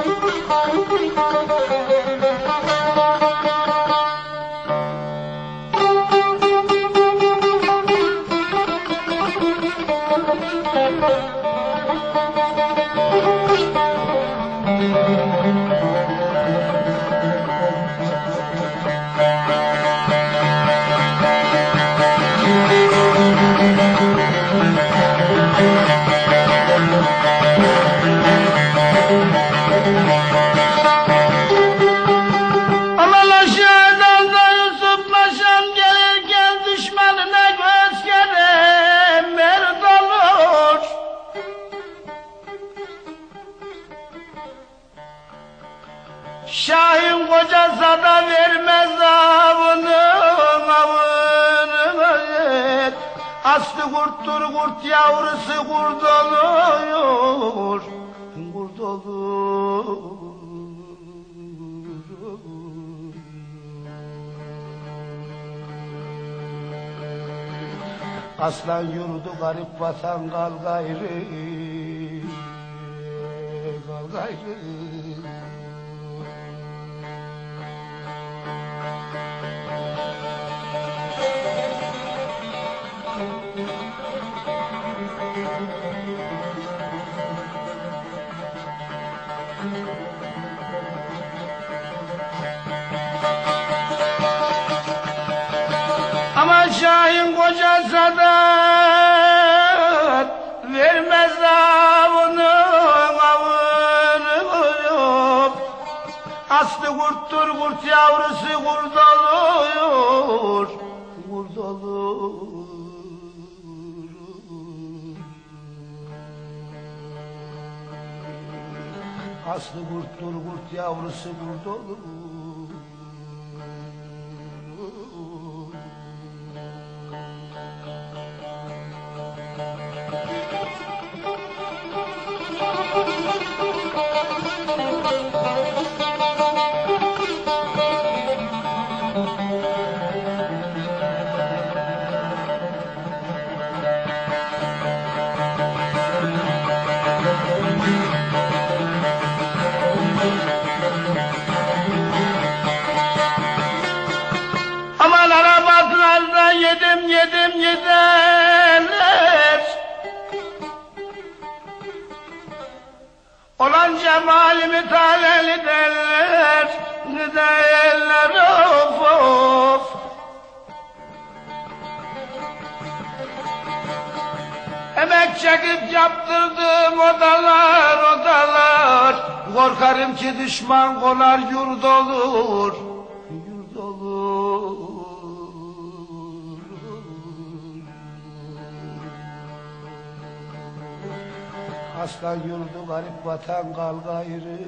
Thank you. Şahin kocası da vermez avını avını Aslı kurttur kurt yavrusu kurt olur. Kurt olur. Aslan yurdu garip vatan kal gayrı Kal gayrı Ama Şahin koca sadat vermez avını avını Aslı kurttur kurt yavrusu kurt olur Kurt olur Aslı kurttur kurt yavrusu kurt olur yedenler Olan cemalimi taleli derler Derler of of. Emek çekip yaptırdığım odalar odalar. Korkarım ki düşman konar yurt olur Aslan yurdu garip vatan kal gayrı